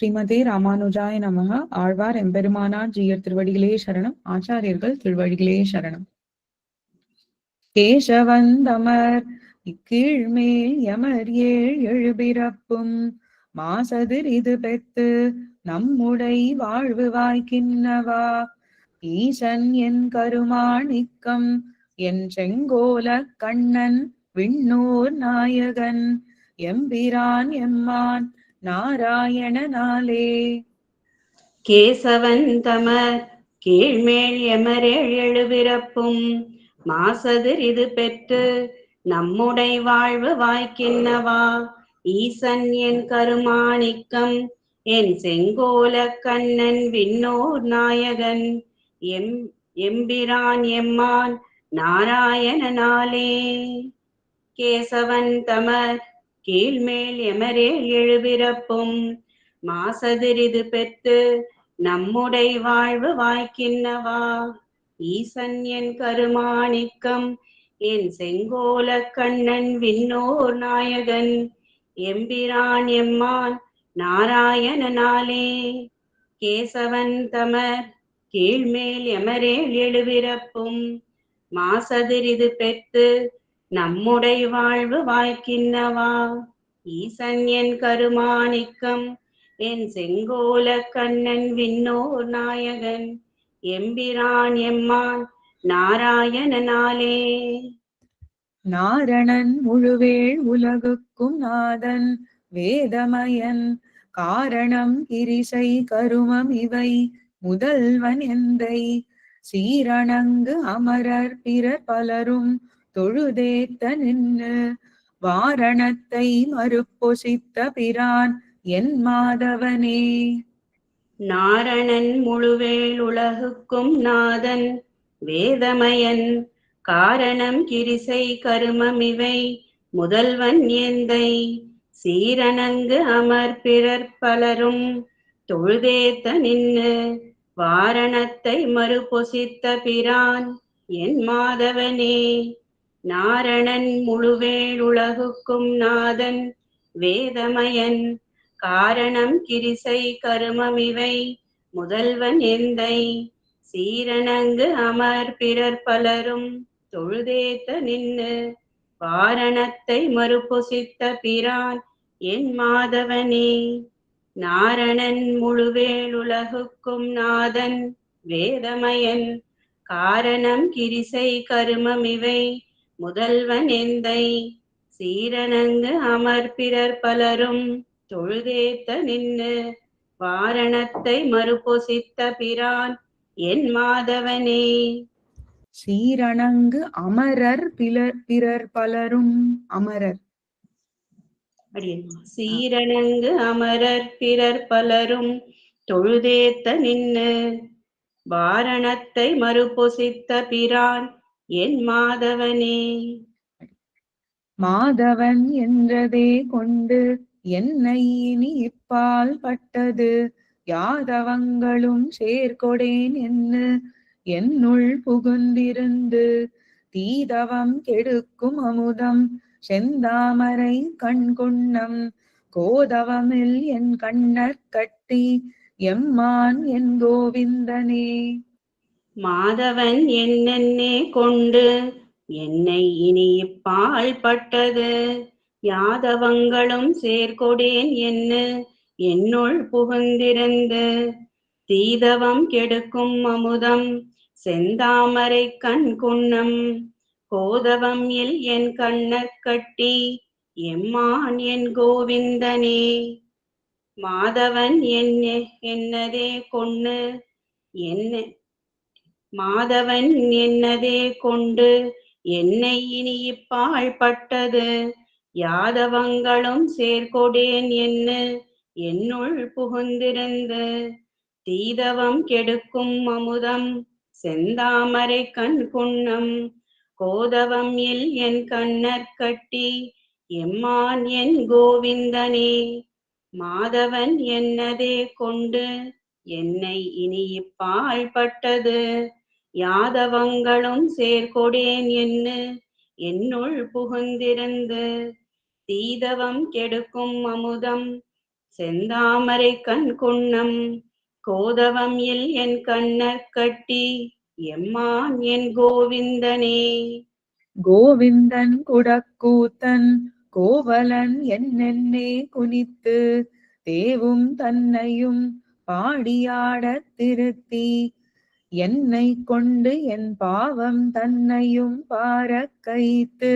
ஸ்ரீமதே ராமானுஜாய நமக ஆழ்வார் எம்பெருமானார் ஜீயர் திருவடிகளே சரணம். ஆச்சாரியர்கள் திருவடிகளே சரணம். கேசவந்தமர் இக்கீழ்மேல் யமர் ஏழ் எழுபிறப்பும் மாசதிர் இது பெத்து நம்முடை வாழ்வு வாய்க்கின்னவா? ஈசன் என் கருமாணிக்கம் என் செங்கோல கண்ணன் விண்ணூர் நாயகன் எம்பிரான் எம்மான் நாராயணனாலே. கேசவன் தமர் கீழ்மேல் எமரேழ் எழுபிறப்பும் மாசதிர் இது பெற்று நம்முடை வாழ்வு வாய்க்கின்னவா? ஈசன் என் கருமாணிக்கம் என் செங்கோல கண்ணன் விண்ணோர் நாயகன் எம் எம்பிரான் எம்மான் நாராயணனாலே. கேசவன் தமர் கீழ்மேல் எமரேல் எழுபிறப்பும். மாசதிரிது பெற்று நம்முடை வாழ்வு வாய்க்கின்னவா? ஈசன் என் கருமாணிக்கம் என் செங்கோல கண்ணன் விண்ணோர் நாயகன். எம்பிரான் எம்மான் நாராயணனாலே. கேசவன் தமர் கீழ்மேல் எமரேல் எழுபிறப்பும். மாசதிரிது பெற்று நம்முடை வாழ்வு வாய்க்கின்னவா ஈசன் என் கருமாணிக்கம் என் செங்கோல கண்ணன் விண்ணோர் நாயகன் எம்பிரான் எம்மான் நாராயணனாலே. நாரணன் முழுவேள் உலகுக்கும் நாதன் வேதமயன் காரணம் இரிசை கருமம் இவை முதல்வன் எந்தை. சீரணங்கு அமரர் பிறர் பலரும் தொழுதேத்தனின்னு வாரணத்தை மறுப்பொசித்த பிரான் என் மாதவனே. நாரணன் முழுவேல் உலகுக்கும் நாதன் வேதமயன் காரணம் கிரிசை கருமமிவை முதல்வன் ஏந்தை சீரணங்கு அமர் பிறர் பலரும் தொழுதேத்த நின்னு வாரணத்தை மறுபொசித்த பிரான் என் மாதவனே. நாரணன் முழுவேளுலகுக்கும் நாதன் வேதமயன் காரணம் கிரிசை கருமமிவை முதல்வன் எந்தை சீரணங்கு அமர் பிறர் பலரும் தொழுதேத்த நின்னு வாரணத்தை மறுபொசித்த பிரான் என் மாதவனே. நாரணன் முழுவேலுலகுக்கும் நாதன் வேதமயன் காரணம் கிரிசை கருமமிவை முதல்வன் எந்தை? சீரணங்கு அமர் பிறர் பலரும் தொழுதேத்த நின்னு வாரணத்தை மறுபொசித்த பிரான் என் மாதவனே. சீரணங்கு அமரர் பிலர் பிறர் பலரும் அமரர். சீரணங்கு அமரர் பிறர் பலரும் தொழுதேத்த நின்னு வாரணத்தை மறுபொசித்த பிரான் என் மாதவனே. மாதவன் என்றதே கொண்டு என்னை இனி இப்பால் பட்டது. யாதவங்களும் சேர்கொடேன் என்று என்னுள் புகுந்திருந்து தீதவம் கெடுக்கும் அமுதம். செந்தாமரை கண்குண்ணம் கோதவமில் என் கண்ணற் கட்டி எம்மான் என் கோவிந்தனே. மாதவன் என்னென்னே கொண்டு என்னை இனி இப்பால் பட்டது. யாதவங்களும் சேர்கொடேன் என்ன என்னுள் புகுந்திருந்து தீதவம் கெடுக்கும் அமுதம் செந்தாமரை கண் குன்னம் கோதவம் இல் என் கண்ணக் கட்டி எம்மான் என் கோவிந்தனே. மாதவன் என்ன என்னதே கொன்னு என்ன மாதவன் என்னதே கொண்டு என்னை இனி இப்பால் பட்டது? யாதவங்களும் சேர்கொடேன் என்ன? என்னுள் புகுந்திருந்து தீதவம் கெடுக்கும் அமுதம் செந்தாமரை கண் குன்னம் கோதவம் இல் என் கண்ணற் கட்டி எம்மான் என் கோவிந்தனே. மாதவன் என்னதே கொண்டு என்னை இனி இப்பால் பட்டது. யாதவங்களும் சேர்கொடேன் என்று என்னுள் புகுந்திருந்து தீதவம் கெடுக்கும் அமுதம். செந்தாமரை கண் குண்ணம் கோதவம் இல் என் கண்ணர் கட்டி எம்மான் என் கோவிந்தனே. கோவிந்தன் குடக்கூத்தன் கோவலன் என்னென்னே குனித்து தேவும் தன்னையும் பாடியாட திருத்தி என்னை கொண்டு என் பாவம் தன்னையும் பார கைத்து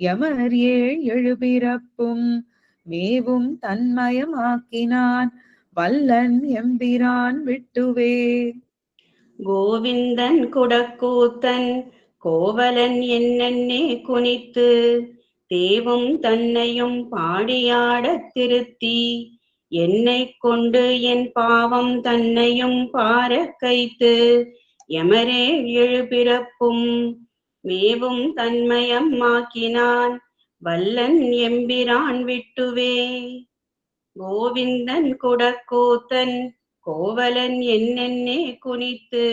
யமர் ஏழ் எழுபிறப்பும் மேவும் தன்மயமாக்கினான் வல்லன் எம்பிரான் விட்டுவே. கோவிந்தன் குடக்கூத்தன் கோவலன் என்னென்னே குனித்து தேவும் தன்னையும் பாடியாடத் திருத்தி என்னை கொண்டு என் பாவம் தன்னையும் பாரக் கைத்து எமரே எழுபிறப்பும் மேவும் தன்மயம் ஆக்கினான் வல்லன் எம்பிரான் விட்டுவே. கோவிந்தன் குடக்கூத்தன் கோவலன் என்னென்னே குனித்து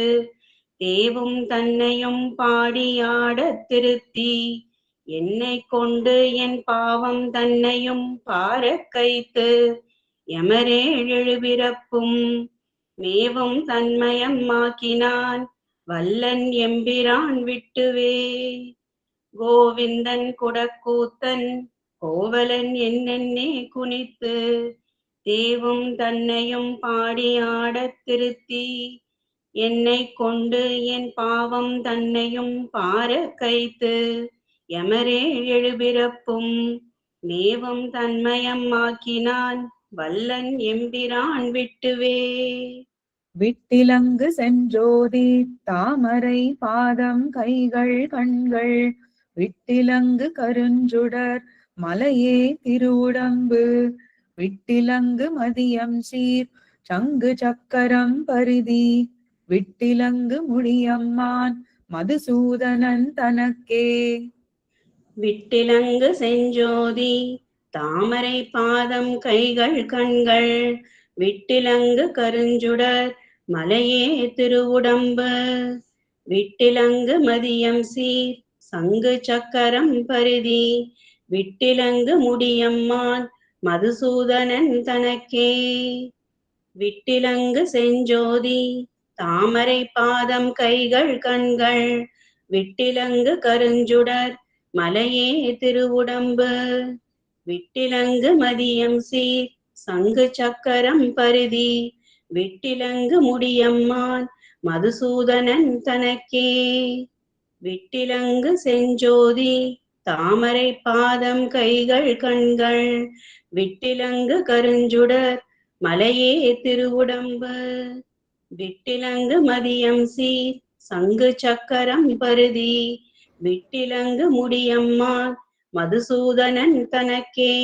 தேவும் தன்னையும் பாடியாடத் திருத்தி என்னை கொண்டு என் பாவம் தன்னையும் பாரக் கைத்து எமரேழ் மேவும் தன்மயம் ஆக்கினான் வல்லன் எம்பிரான் விட்டுவே. கோவிந்தன் குடக்கூத்தன் கோவலன் என்னென்னே குனித்து தேவும் தன்னையும் பாடியாடத் திருத்தி என்னை கொண்டு என் பாவம் தன்னையும் பார கைத்து எமரே எழுபிறப்பும் மேவும் தன்மயம் ஆக்கினான் வல்லன் எம்பிரான் விட்டுவே. விட்டிலங்கு சென்றோதி தாமரை பாதம் கைகள் கண்கள். விட்டிலங்கு கருஞ்சுடர் மலையே திருவுடம்பு. விட்டிலங்கு மதியம் சீர் சங்கு சக்கரம் பரிதி. விட்டிலங்கு முடியம்மான் மதுசூதனன் தனக்கே. விட்டிலங்கு செஞ்சோதி தாமரை பாதம் கைகள் கண்கள் விட்டிலங்கு கருஞ்சுடர் மலையே திருவுடம்பு. விட்டிலங்கு மதியம் சீர் சங்கு சக்கரம் பருதி. விட்டிலங்கு முடியம்மான் மதுசூதனன் தனக்கே. விட்டிலங்கு செஞ்சோதி தாமரை பாதம் கைகள் கண்கள் விட்டிலங்கு கருஞ்சுடர் மலையே திருவுடம்பு. விட்டிலங்கு மதியம் சீர் சங்கு சக்கரம் பருதி. விட்டிலங்கு முடியம்மான் மதுசூதனன் தனக்கே. விட்டிலங்கு செஞ்சோதி தாமரை பாதம் கைகள் கண்கள். விட்டிலங்கு கருஞ்சுடர் மலையே திருவுடம்பு. விட்டிலங்கு மதியம் சீர் சங்கு சக்கரம் பருதி. விட்டிலங்கு முடியம்மான் மதுசூதனன் தனக்கே.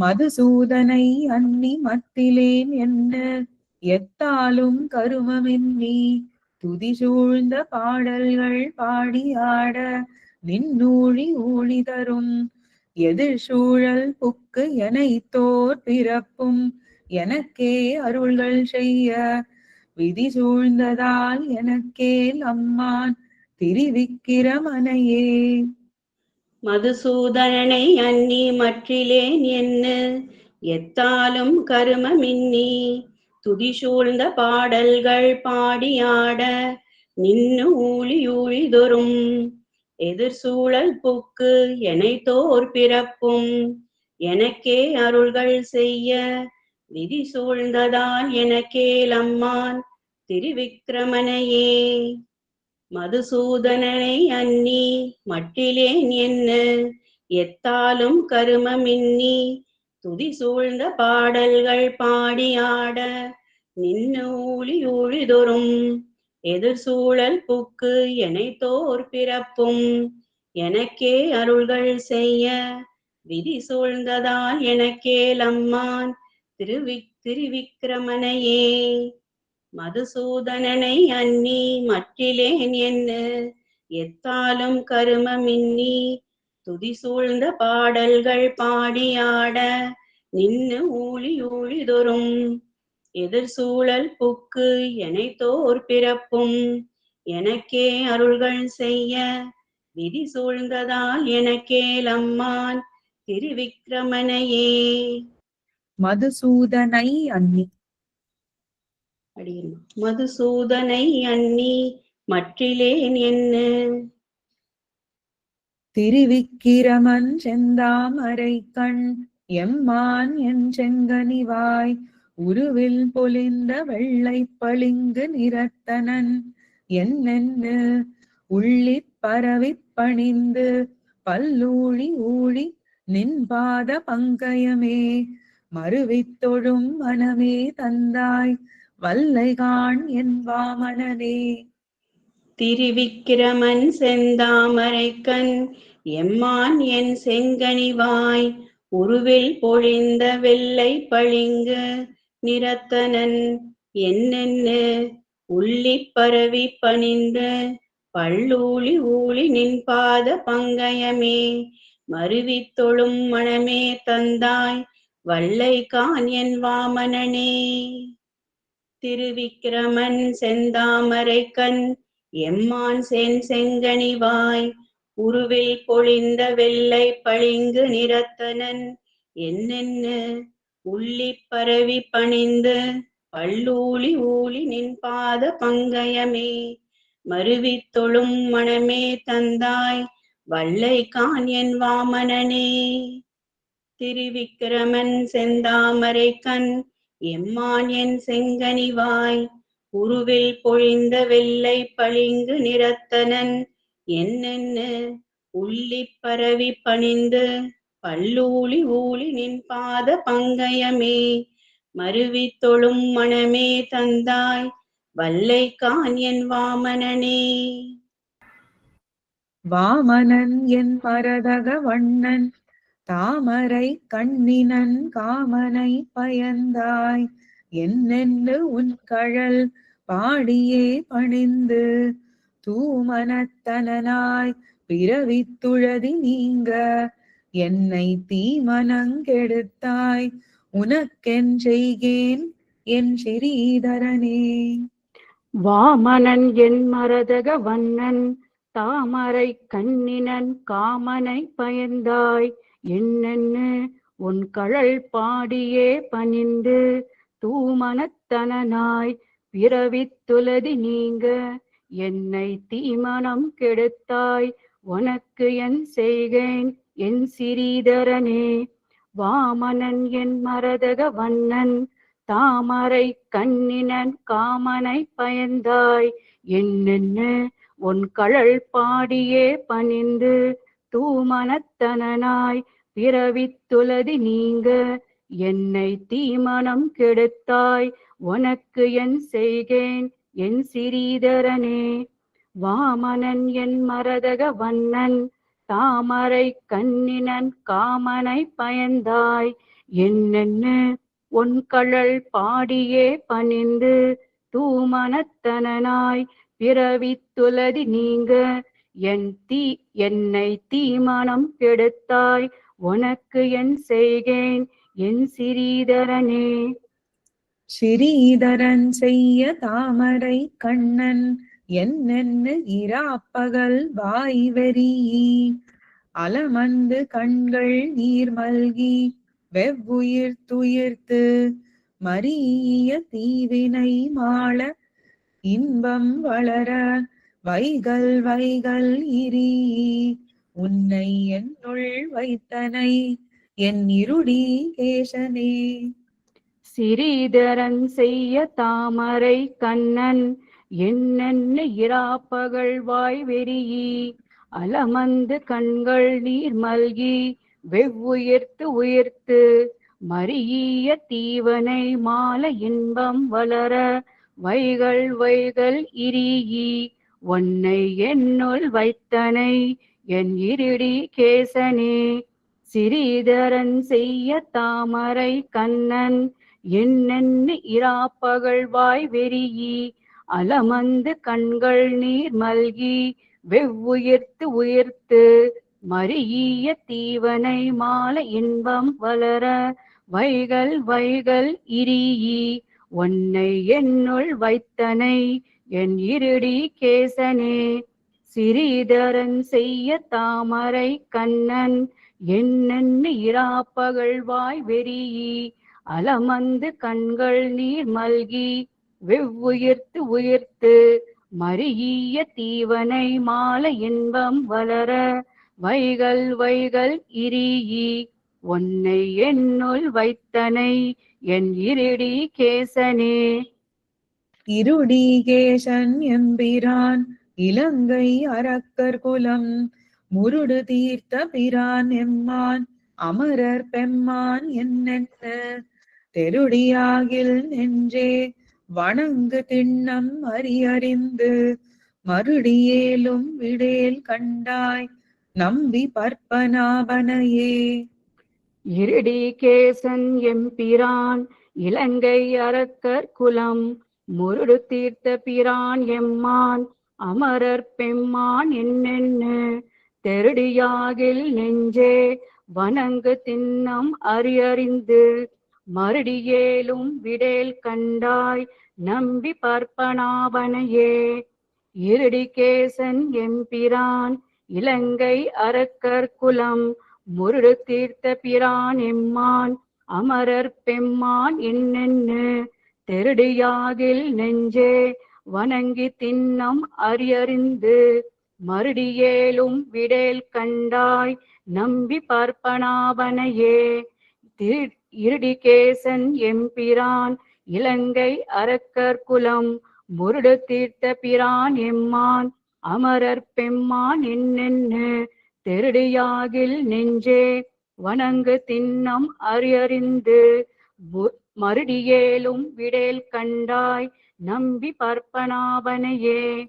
மதுசூதனை அன்னி மத்திலேன் என்ன எத்தாலும் கருமமின்னி துதி சூழ்ந்த பாடல்கள் பாடியாட நின்னூழி ஊழி தரும். எதிர் சூழல் புக்கு எனை தோர் பிறப்பும் எனக்கே அருள்கள் செய்ய. விதி சூழ்ந்ததால் எனக்கேல் அம்மான் திரிவிக்கிரமனையே. மதுசூதனனை அன்னி மற்றிலேன் என்ன எத்தாலும் கருமமின்னி. துதி சூழ்ந்த பாடல்கள் பாடியாட நின்னு ஊழி ஊழிதொரும் எதிர் சூழல் புக்கு எனை தோர் பிறப்பும். எனக்கே அருள்கள் செய்ய விதி சூழ்ந்ததால் எனக்கேல் அம்மான் திருவிக்கிரமனையே. மதுசூதனனை அன்னி மட்டிலேன் என்ன எத்தாலும் கருமமின்னி துதி சூழ்ந்த பாடல்கள் பாடியாட நின்னு ஊழி ஊழிதொரும் எதிர் சூழல் புக்கு எனை தோர் பிறப்பும் எனக்கே அருள்கள் செய்ய விதி சூழ்ந்ததால் எனக்கே லம்மான் திருவி திருவிக்கிரமனையே. மதுசூதனனை அன்னி மற்றிலேன் என்ன எத்தாலும் கருமமின்னி துதி சூழ்ந்த பாடல்கள் பாடியாட நின்னு ஊழி ஊழிதொரும் எதிர் சூழல் புக்கு எனை தோர் பிறப்பும். எனக்கே அருள்கள் செய்ய விதி சூழ்ந்ததால் எனக்கேல் அம்மான் திருவிக்கிரமனையே. மதுசூதனை அன்னி அப்படின்னு மதுசூதனை அண்ணி மற்றிலேன் என்ன? திருவிக்கிரமன் செந்தாமரை கண் எம்மான் என் செங்கனிவாய் உருவில் பொலிந்த வெள்ளை பளிங்கு நிறத்தனன் என்னென்னு? உள்ளிப் பரவிப் பணிந்து பல்லூழி ஊழி நின்பாத பங்கயமே. மறுவித் தொழும் மனமே தந்தாய். வல்லைகான் என் வாமனனே. திருவிக்கிரமன் செந்தாமரைக்கண் எம்மான் என் செங்கனிவாய் உருவில் பொழிந்த வெள்ளை பளிங்கு நிறத்தனன் என்னென்ன உள்ளிப் பரவி பணிந்து பல்லூழி ஊழி நின் பாத பங்கயமே. மருவித் தொழும் மனமே தந்தாய் வல்லை கான் என் வாமனனே. திருவிக்கிரமன் செந்தாமரைக்கண் எம்மான் சென் செங்கனிவாய் உருவில் பொழிந்த வெள்ளை பளிங்கு நிறத்தனன் என்னென்ன உள்ளிப் பரவி பணிந்து பல்லூலி ஊழி நின் பாத பங்கயமே மருவித் தொழும் மனமே தந்தாய் வல்லை கான் என் வாமனனே. திருவிக்கிரமன் செந்தாமரை கண் எம்மான் என் செங்கனிவாய் உருவில் பொழிந்த வெள்ளை பளிங்கு நிறத்தனன் என்னென்ன உள்ளிப் பரவி பணிந்து பல்லூழி ஊழி நின் பாத பங்கயமே மருவித் தொழும் மனமே தந்தாய் வல்லை கான் என் வாமனனே. வாமனன் என் மரதக வண்ணன் தாமரை கண்ணினன் காமனை பயந்தாய். என்னென்னு உன் கழல் பாடியே பணிந்து. தூமனத்தனனாய் பிறவித்துழதி நீங்க. என்னை தீமனங்கெடுத்தாய். உனக்கென் செய்கேன் என் ஸ்ரீதரனே வாமனன் என் மரதக வண்ணன். தாமரை கண்ணினன் காமனை பயந்தாய். என்னென்னு? உன் கழல் பாடியே பணிந்து தூமனத்தனனாய் பிறவித்துலதி நீங்க. என்னை தீமனம் கெடுத்தாய் உனக்கு என் செய்கேன் என் சிறீதரனே. வாமனன் என் மரதக வண்ணன் தாமரை கண்ணினன் காமனை பயந்தாய். என்னென்ன? உன் கழல் பாடியே பணிந்து தூமனத்தனனாய் பிறவித்துலதி நீங்க. என்னை தீமனம் கெடுத்தாய் உனக்கு என் செய்கேன் என் சிறீதரனே. வாமனன் என் மரதக வண்ணன் தாமரை கண்ணினன் காமனை பயந்தாய். என்னென்ன உன் கழல் பாடியே பணிந்து தூமனத்தனாய் பிறவித்துலதி நீங்க. என் தீ என்னை தீமானம் கெடுத்தாய் உனக்கு என் செய்கேன் என் சிறீதரனே. ஸ்ரீதரன் செய்ய தாமரை கண்ணன் என்னென்னு இராப்பகல் வாய் வெறி அலமந்து கண்கள் நீர் மல்கி வெவ்வுயிர் துயிர்த்து மரிய தீவினை மாள இன்பம் வளர. வைகள் வைகள் இரி உன்னை என்னுள் வைத்தனை என் இருடி கேசனே. சிறீதரன் செய்ய தாமரை கண்ணன் என்னென்ன இராப்பகல் வாய் வெறியி அலமந்து கண்கள் நீர் மல்கி வெவ்வுயிர்த்து உயிர்த்து மரிய தீவனை மால இன்பம் வளர வைகள் வைகள் இரியி உன்னை என்னுள் வைத்தனை என் இருடி கேசனே. சிறீதரன் செய்ய தாமரை கண்ணன் என்னென்னு இராப்பகழ்வாய் வெறியி. அலமந்து கண்கள் நீர் மல்கி வெவ்வுயிர்த்து உயிர்த்து. மரியிய தீவனை மால இன்பம் வளர வைகள் வைகள் இரியி உன்னை என்னுள் வைத்தனை என் இருடி கேசனே சிறீதரன் செய்ய தாமரை கண்ணன் என்னென்ன இராப்பகல் வாய் வெறியி அலமந்து கண்கள் நீர் மல்கி வெவ்வுயிர்த்து உயிர்த்து மறிய தீவனை மாலை இன்பம் வளர வைகள் வைகள் இரியி உன்னை என்னுள் வைத்தனை என் இருடி கேசனே. இருடீகேசன் எம்பிரான் இலங்கை அரக்கர் குலம். முருடு தீர்த்த பிரான் எம்மான் அமரர் பெம்மான் என்னென்ன? தெருடியாகில் நெஞ்சே வணங்கு திண்ணம் அறியறிந்து. மறுடியேலும் விடேல் கண்டாய் நம்பி பற்பனாபனையே. இருடி கேசன் எம்பிரான் இலங்கை அரக்கர் குலம். முருடு தீர்த்த பிரான் எம்மான் அமரர் பெம்மான் என்னென்ன? தெருடியாகில் நெஞ்சே வணங்கு தின்னம் அறியறிந்து மறுடியேலும் விடேல் கண்டாய் நம்பி பார்ப்பனாவனையே. இருடிகேசன் எம்பிரான் இலங்கை அரக்கர் குலம் முருடு தீர்த்த பிரான் எம்மான் அமரர் பெம்மான் என்னென்ன? தெருடியாகில் நெஞ்சே வணங்கி தின்னம் அறியறிந்து மறுடியேலும் விடேல் கண்டாய் நம்பி பார்ப்பனாவனையே. இருடிகேசன் எம்பிரான் இலங்கை அரக்கர் குலம் முருடு தீர்த்த பிரான் எம்மான் அமரர் பெம்மான் என்னென்னு தெருடியாகில் நெஞ்சே வணங்கு தின்னம் அறியறிந்து மு- மறுடியேலும் விடேல் கண்டாய் நம்பி பற்பனாபனையே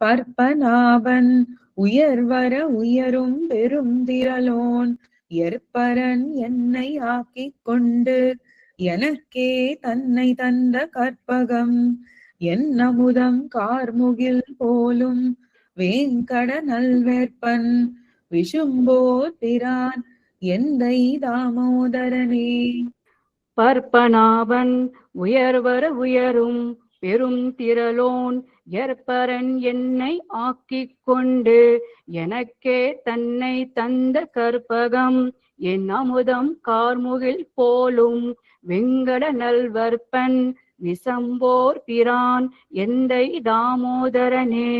பற்பனாபன் உயர்வர உயரும் பெரும் திரளோன் எற்பரன் என்னை ஆக்கிக் கொண்டு எனக்கே தன்னை தந்த கற்பகம். என் அமுதம் கார்முகில் போலும் வேங்கட நல்வேற்பன் விஷும்போர் பிரான் எந்தை தாமோதரனே. பற்பனாவன் உயர்வர உயரும் பெரும் திரளோன் எற்பரன் என்னை ஆக்கிக் கொண்டு எனக்கே தன்னை தந்த கற்பகம் என் அமுதம் கார்முகில் போலும் வெங்கட நல்வற்பன் விசம்போர் பிரான் எந்தை தாமோதரனே.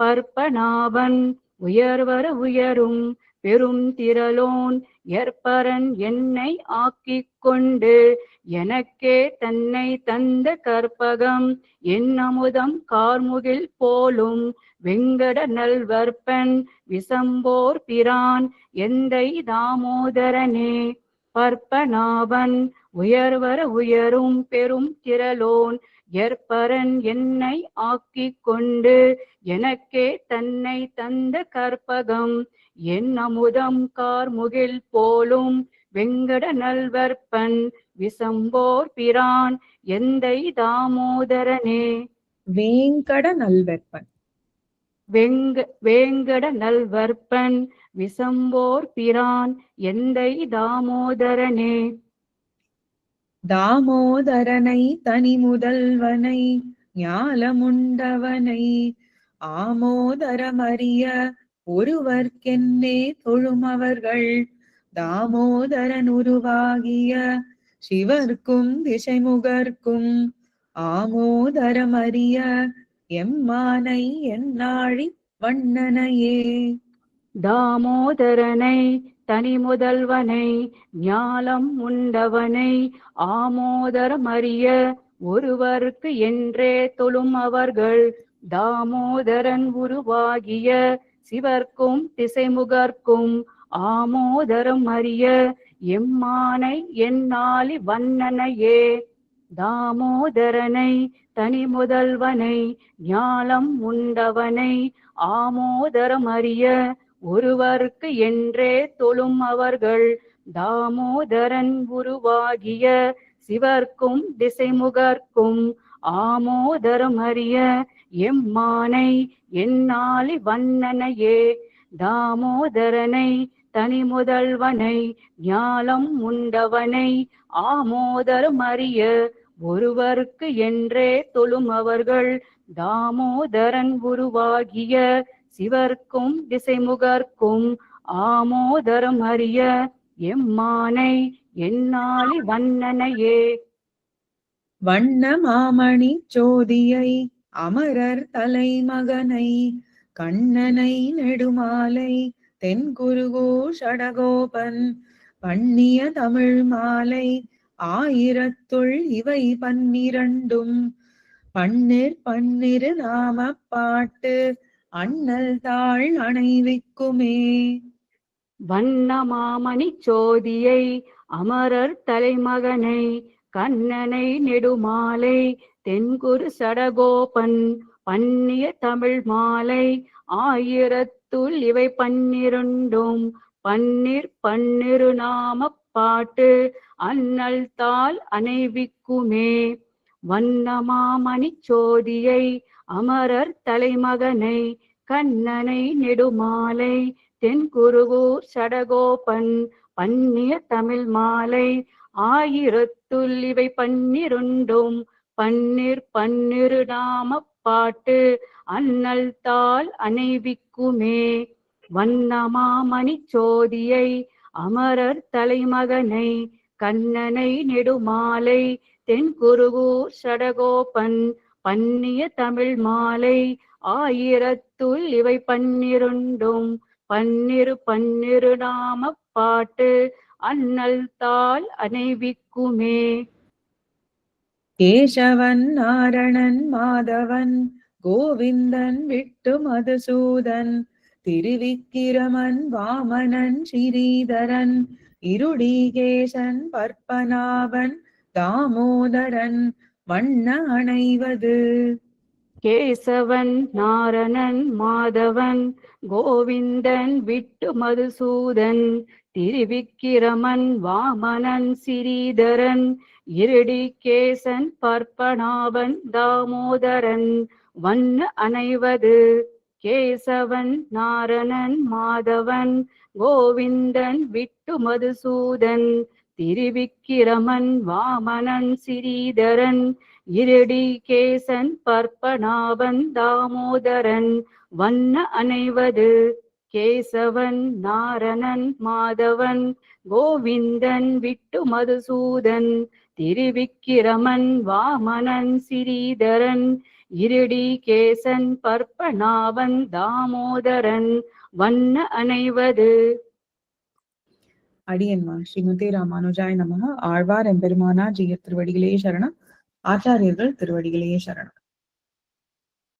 பற்பனாவன் உயர்வர உயரும் பெரும் திரளோன் எற்பரன் என்னை ஆக்கி கொண்டு எனக்கே தன்னை தந்த கற்பகம். என் அமுதம் கார்முகில் போலும் வெங்கட நல்வற்பன் விசம்போர் பிரான் எந்தை தாமோதரனே. பற்பனாவன் உயர்வர உயரும் பெரும் திரளோன் எற்பரன் என்னை ஆக்கிக் கொண்டு எனக்கே தன்னை தந்த கற்பகம். என் அமுதம் கார்முகில் போலும் வெங்கட நல்வற்பன் விசம்போர் பிரான் எந்தை தாமோதரனே? வேங்கட நல்வெப்பன் வெங்க வேங்கட நல்வற்பன் விசம்போர் பிரான் எந்தை தாமோதரனே? தாமோதரனை தனி முதல்வனை ஞாலமுண்டவனை ஆமோதரமறிய ஒருவர்க்கென்னே தொழுமவர்கள். தாமோதரன் உருவாகிய சிவர்க்கும் திசைமுகர்க்கும் ஆமோதரமறிய எம்மானை என்னாழி வண்ணனையே. தாமோதரனை தனி முதல்வனை ஞாலம் உண்டவனை ஆமோதரமறிய ஒருவருக்கு என்றே தொழும் அவர்கள். தாமோதரன் உருவாகிய சிவர்க்கும் திசைமுகர்க்கும் ஆமோதரம் அறிய எம்மானை என்னாலி வண்ணனையே. தாமோதரனை தனி முதல்வனை ஞாலம் உண்டவனை ஆமோதரம் அறிய ஒருவருக்கு என்றே தொழும் அவர்கள். தாமோதரன் உருவாகிய சிவர்க்கும் திசைமுகர்க்கும் ஆமோதரம் அறிய எம்மானை என்னாலி வண்ணனையே தாமோதரனை தனி முதல்வனை ஞாலம் உண்டவனை ஆமோதரம் அறிய ஒருவர்க்கு என்றே தொழும் அவர்கள் தாமோதரன் உருவாகிய சிவர்க்கும் திசைமுகர்க்கும் ஆமோதரம் அறிய எம்மானை என்னாலி வண்ணனையே. வண்ண மாமணி ஜோதியை அமரர் தலைமகனை கண்ணனை நெடுமாலை தென்குருகோ ஷடகோபன் பண்ணிய தமிழ் மாலை ஆயிரத்துள் இவை பன்னிரண்டும். பன்னிர் பன்னிரு நாம பாட்டு அண்ணல் தாழ் அணைவிக்குமே வண்ணமாமணி சோதியை அமரர் தலைமகனை கண்ணனை நெடுமாலை தென்குரு சடகோபன் பண்ணிய தமிழ் மாலை. ஆயிரத்துள் இவை பன்னிரண்டும். பன்னீர் பன்னிரு நாம பாட்டு. அண்ணல் தாள் அணைவிக்குமே. வண்ணமாமணி சோதியை அமரர் தலைமகனை. கண்ணனை நெடுமாலை. தென்குருகூர் சடகோபன் பண்ணிய தமிழ் மாலை. ஆயிரத்துள் இவை பன்னிருண்டும். பன்னிர் பன்னிரு நாம பாட்டு அண்ணல் தாள் அணைவிக்குமே. வண்ணமாமணி சோதியை அமரர் தலைமகனை கண்ணனை நெடுமாலை தென்குருகூர் சடகோபன் பண்ணிய தமிழ் மாலை ஆயிரத்துள் இவை பன்னிருண்டும். பன்னிரு பன்னிரு நாம பாட்டு அண்ணல் தாள் அணைவிக்குமே. கேசவன் நாரணன் மாதவன் கோவிந்தன் விட்டு மதுசூதன் திருவிக்கிரமன் வாமனன் ஸ்ரீதரன் இருடிகேசன் பற்பனாவன் தாமோதரன் வண்ண அணைவது கேசவன் நாரணன் மாதவன் கோவிந்தன் விட்டு மதுசூதன் திருவிக்கிரமன் வாமனன் சிறீதரன் இருடிகேசன் பற்பனாவன் தாமோதரன் வண்ண அணைவது கேசவன் நாரணன் மாதவன் கோவிந்தன் விட்டு மதுசூதன் திருவிக்கிரமன் வாமனன் சிறீதரன் இருடி கேசன் பற்பனாவன் தாமோதரன் வண்ண அணைவது கேசவன் நாரணன் மாதவன் கோவிந்தன் விட்டு மதுசூதன் திருவிக்கிரமன் வாமனன் சிறீதரன் இருடி கேசன் பற்பனாவன் தாமோதரன் வண்ண அனைவது அடியன்மா ஸ்ரீமதி ராமானுஜாய நமக ஆழ்வார் எம்பெருமானா ஜீயர் திருவடிகளே சரணம். ஆச்சாரியர்கள் திருவடிகளே சரணம்.